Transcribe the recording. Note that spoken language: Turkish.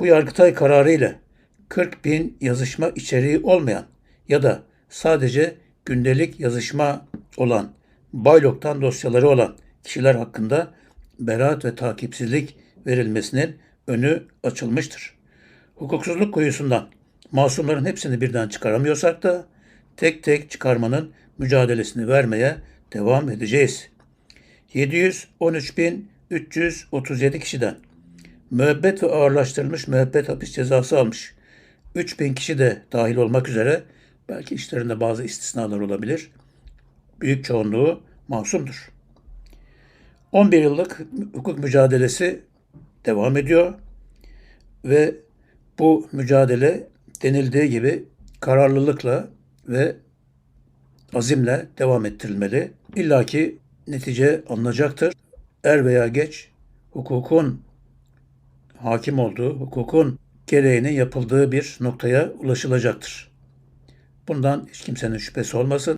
Bu Yargıtay kararı ile 40 bin yazışma içeriği olmayan ya da sadece gündelik yazışma olan, Baylok'tan dosyaları olan kişiler hakkında beraat ve takipsizlik verilmesinin önü açılmıştır. Hukuksuzluk kuyusundan masumların hepsini birden çıkaramıyorsak da tek tek çıkarmanın mücadelesini vermeye devam edeceğiz. 713.337 kişiden müebbet ve ağırlaştırılmış müebbet hapis cezası almış. 3000 kişi de dahil olmak üzere belki işlerinde bazı istisnalar olabilir. Büyük çoğunluğu masumdur. 11 yıllık hukuk mücadelesi devam ediyor ve bu mücadele denildiği gibi kararlılıkla ve azimle devam ettirilmeli. İlla ki netice alınacaktır. Er veya geç hukukun hakim olduğu, hukukun gereğinin yapıldığı bir noktaya ulaşılacaktır. Bundan hiç kimsenin şüphesi olmasın.